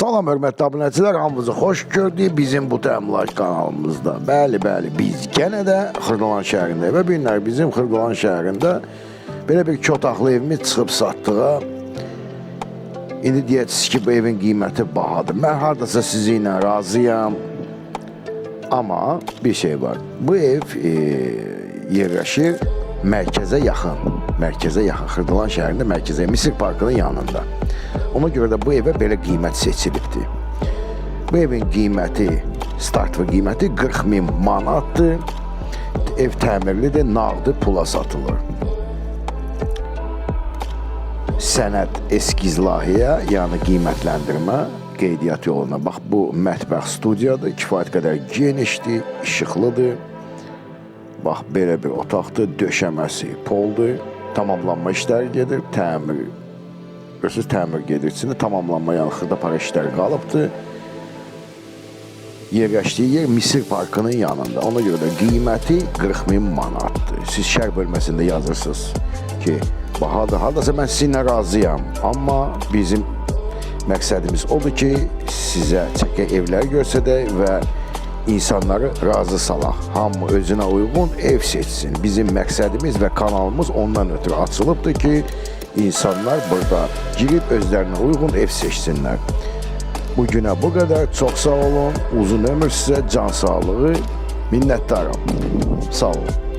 Salam hörmətli abunəçilər, hamınızı xoş gördük bizim bu təmlaş kanalımızda. Bəli, bəli, biz yenə də Xırdalan şəhərində və bu günlər bizim Xırdalan şəhərində belə bir çotaqlı evimiz çıxıb satdığa. İndi deyəcəksiniz ki, bu evin qiyməti bahadır. Mən hardasa sizi ilə razıyam. Amma bir şey var. Bu ev e, yerləşir mərkəzə yaxın. Mərkəzə yaxın. Xırdalan şəhərində mərkəzə, Misir parkının yanında. Ona görə də bu evə belə qiymət seçilibdir. Bu evin qiyməti, start və qiyməti 40 min manatdır. Ev təmirlidir, nağdı pula satılır. Sənəd eskiz layihə, yəni qiymətləndirmə qeydiyyat yoluna. Bax bu mətbəx studiyadır, kifayət qədər genişdir, işıqlıdır. Bax belə bir otaqdır, döşəməsi poldur, tamamlanma işləri gedir, təmir. Görürsüz təmir gedir. İçində tamamlanma yəni xırda para işləri qalıbdır. Yerləşdiyi yer Misir parkının yanında. Ona görə də qiyməti 40 min manatdır. Siz şərh bölməsində yazırsınız ki, bahadır. Hardasa mən sizinlə razıyam. Amma bizim məqsədimiz odur ki, sizə çəkə evlər göstərək və insanları razı salaq. Hamı özünə uyğun ev seçsin. Bizim məqsədimiz və kanalımız ondan ötürü açılıbdır ki, insanlar burada girib özlərinə uyğun ev seçsinlər. Bu günə bu qədər. Çox sağ olun. Uzun ömür sizə, can sağlığı. Minnətdaram. Sağ olun.